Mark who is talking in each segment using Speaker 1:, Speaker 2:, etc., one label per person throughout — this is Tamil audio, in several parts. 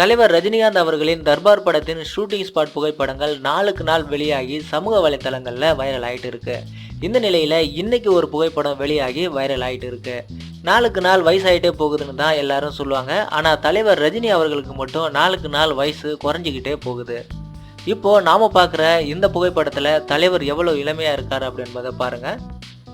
Speaker 1: தலைவர் ரஜினிகாந்த் அவர்களின் தர்பார் படத்தின் ஷூட்டிங் ஸ்பாட் புகைப்படங்கள் நாளுக்கு நாள் வெளியாகி சமூக வலைத்தளங்களில் வைரல் ஆகிட்டு இருக்கு. இந்த நிலையில் இன்னைக்கு ஒரு புகைப்படம் வெளியாகி வைரல் ஆகிட்டு இருக்கு. நாளுக்கு நாள் வயசாயிட்டே போகுதுன்னு தான் எல்லாரும் சொல்லுவாங்க. ஆனால் தலைவர் ரஜினி அவர்களுக்கு மட்டும் நாளுக்கு நாள் வயசு குறைஞ்சிக்கிட்டே போகுது. இப்போ நாம் பார்க்குற இந்த புகைப்படத்தில் தலைவர் எவ்வளோ இளமையாக இருக்கார் அப்படின்றத பாருங்கள்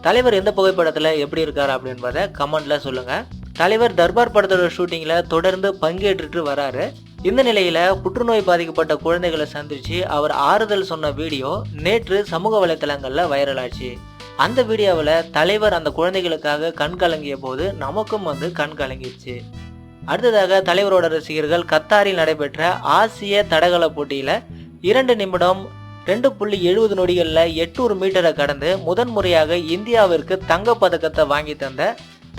Speaker 1: தலைவர் எந்த புகைப்படத்தில் எப்படி இருக்கார் அப்படின்றத கமெண்டில் சொல்லுங்கள் தலைவர் தர்பார் படத்தோட ஷூட்டிங்கில் தொடர்ந்து பங்கேற்றுட்டு வராரு. இந்த நிலையில புற்றுநோய் பாதிக்கப்பட்ட குழந்தைகளை சந்திச்சு அவர் ஆறுதல் சொன்ன வீடியோ நேற்று சமூக வலைத்தளங்கள்ல வைரல் ஆச்சு. அந்த வீடியோவில் தலைவர் அந்த குழந்தைகளுக்காக கண் கலங்கிய போது நமக்கும் வந்து கண் கலங்கிடுச்சு அடுத்ததாக தலைவரோட ரசிகர்கள் கத்தாரில் நடைபெற்ற ஆசிய தடகள போட்டியில் இரண்டு நிமிடம் ரெண்டு புள்ளி எழுபது நொடிகளில் எட்நூறு மீட்டரை கடந்து முதன்முறையாக இந்தியாவிற்கு தங்கப் பதக்கத்தை வாங்கி தந்த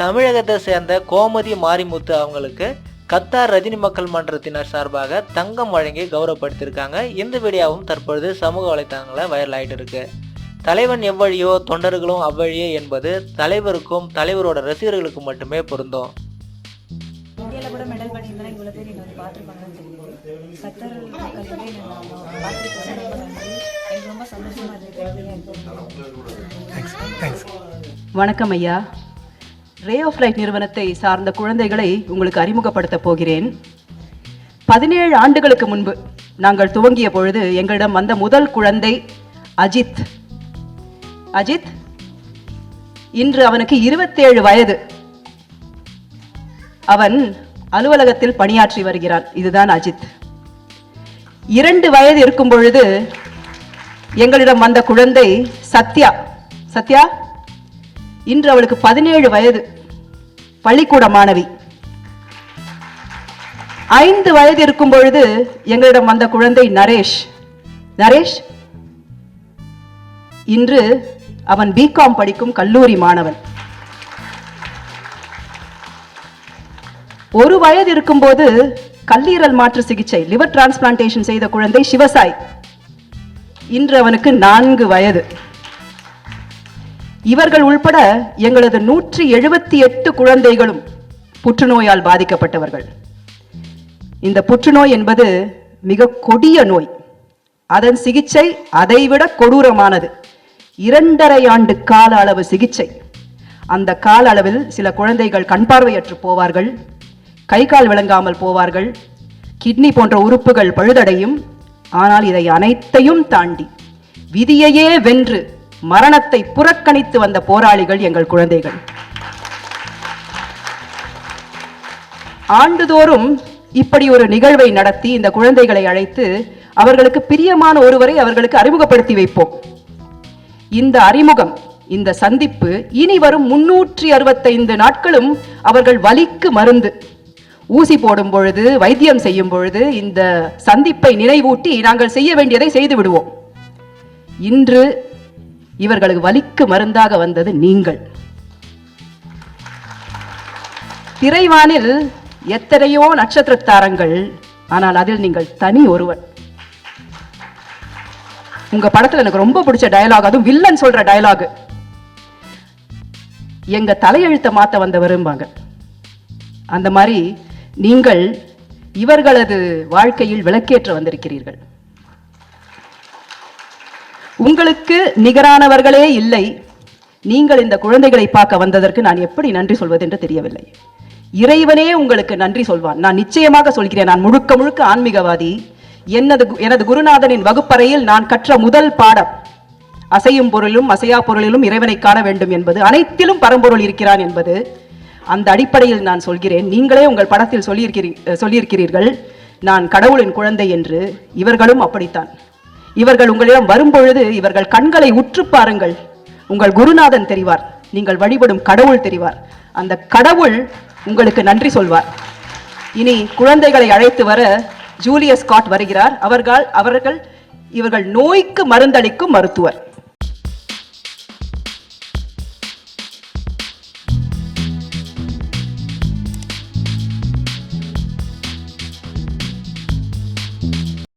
Speaker 1: தமிழகத்தை சேர்ந்த கோமதி மாரிமுத்து அவங்களுக்கு கத்தார் ரஜினி மக்கள் மன்றத்தினர் சார்பாக தங்கம் வழங்கி கௌரவப்படுத்தியிருக்காங்க. இந்த வீடியோவும் தற்பொழுது சமூக வலைத்தளங்களில் வைரல் ஆயிட்டு இருக்கு. தலைவன் எவ்வழியோ தொண்டர்களும் அவ்வழியே என்பது தலைவருக்கும் தலைவரோட ரசிகர்களுக்கும் மட்டுமே பொருந்தும்.
Speaker 2: இந்தியாவில் கூட மெடல் பண்ணியிருந்தா இவ்வளோ பேர் என்னை வந்து பார்த்துருப்பாங்கன்னு தெரியுது. கத்தர் மக்களுக்கு என்னை பார்த்துருக்கேன் ரொம்ப நன்றி எனக்கு ரொம்ப சந்தோஷமா இருக்கு.
Speaker 3: வணக்கம் ஐயா. ரே ஆஃப் லைட் நிறுவனத்தை சார்ந்த குழந்தைகளை உங்களுக்கு அறிமுகப்படுத்தப் போகிறேன். பதினேழு ஆண்டுகளுக்கு முன்பு நாங்கள் துவங்கிய பொழுது எங்களிடம் வந்த முதல் குழந்தை அஜித். அஜித் இன்று அவனுக்கு இருபத்தேழு வயது. அவன் அலுவலகத்தில் பணியாற்றி வருகிறான். இதுதான் அஜித். இரண்டு வயது இருக்கும் பொழுது எங்களிடம் வந்த குழந்தை சத்யா. சத்யா? இன்று அவளுக்கு பதினேழு வயது. பள்ளிக்கூட மாணவி ஐந்து வயது இருக்கும் பொழுது எங்களிடம் வந்த குழந்தை நரேஷ். நரேஷ்? இன்று அவன் பிகாம் படிக்கும் கல்லூரி மாணவன். ஒரு வயது இருக்கும்போது கல்லீரல் மாற்று சிகிச்சை லிவர் டிரான்ஸ்பிளான்டேஷன் செய்த குழந்தை சிவசாய். இன்று அவனுக்கு நான்கு வயது. இவர்கள் உள்பட எங்களது நூற்றி எழுபத்தி எட்டு குழந்தைகளும் புற்றுநோயால் பாதிக்கப்பட்டவர்கள். இந்த புற்றுநோய் என்பது மிக கொடிய நோய். அதன் சிகிச்சை அதைவிட கொடூரமானது. இரண்டரை ஆண்டு கால அளவு சிகிச்சை. அந்த கால அளவில் சில குழந்தைகள் கண் பார்வையற்று போவார்கள் கை கால் விளங்காமல் போவார்கள் கிட்னி போன்ற உறுப்புகள் பழுதடையும். ஆனால் இதை அனைத்தையும் தாண்டி விதியையே வென்று மரணத்தை புறக்கணித்து வந்த போராளிகள் எங்கள் குழந்தைகள். ஆண்டுதோறும் இப்படி ஒரு நிகழ்வை நடத்தி இந்த குழந்தைகளை அழைத்து அவர்களுக்கு பிரியமான ஒருவரை அவர்களுக்கு அறிமுகப்படுத்தி வைப்போம். இந்த அறிமுகம் இந்த சந்திப்பு இனி வரும் முன்னூற்றி அறுபத்தைந்து நாட்களும் அவர்கள் வலிக்கு மருந்து. ஊசி போடும் பொழுது வைத்தியம் செய்யும் பொழுது இந்த சந்திப்பை நினைவூட்டி நாங்கள் செய்ய வேண்டியதை செய்து விடுவோம். இன்று இவர்களுக்கு வலிக்கு மருந்தாக வந்தது நீங்கள். திரைவானில் எத்தனையோ நட்சத்திர தாரங்கள் ஆனால் அதில் நீங்கள் தனி ஒருவன். உங்க படத்துல எனக்கு ரொம்ப பிடிச்ச டயலாக் அதுவும் வில்லன் சொல்ற டயலாக் எங்க தலையெழுத்த மாத்த வந்த வந்தவரும்பாங்க. அந்த மாதிரி நீங்கள் இவர்களது வாழ்க்கையில் விளக்கேற்ற வந்திருக்கிறீர்கள். உங்களுக்கு நிகரானவர்களே இல்லை. நீங்கள் இந்த குழந்தைகளை பார்க்க வந்ததற்கு நான் எப்படி நன்றி சொல்வது என்று தெரியவில்லை. இறைவனே உங்களுக்கு நன்றி சொல்வான். நான் நிச்சயமாக சொல்கிறேன். நான் முழுக்க முழுக்க ஆன்மீகவாதி. எனது எனது குருநாதனின் வகுப்பறையில் நான் கற்ற முதல் பாடம் அசையும் பொருளிலும் அசையா பொருளிலும் இறைவனை காண வேண்டும் என்பது அனைத்திலும் பரம்பொருள் இருக்கிறான் என்பது அந்த அடிப்படையில் நான் சொல்கிறேன். நீங்களே உங்கள் படத்தில் சொல்லியிருக்கிறீ சொல்லியிருக்கிறீர்கள். நான் கடவுளின் குழந்தை என்று. இவர்களும் அப்படித்தான். இவர்கள் உங்களிடம் வரும்பொழுது இவர்கள் கண்களை உற்று பாருங்கள். உங்கள் குருநாதன் தெரிவார். நீங்கள் வழிபடும் கடவுள் தெரிவார். அந்த கடவுள் உங்களுக்கு நன்றி சொல்வார். இனி குழந்தைகளை அழைத்து வர ஜூலியஸ் ஸ்காட் வருகிறார். அவர்கள் அவர்கள் இவர்கள் நோய்க்கு மருந்தளிக்கும் மருத்துவர்.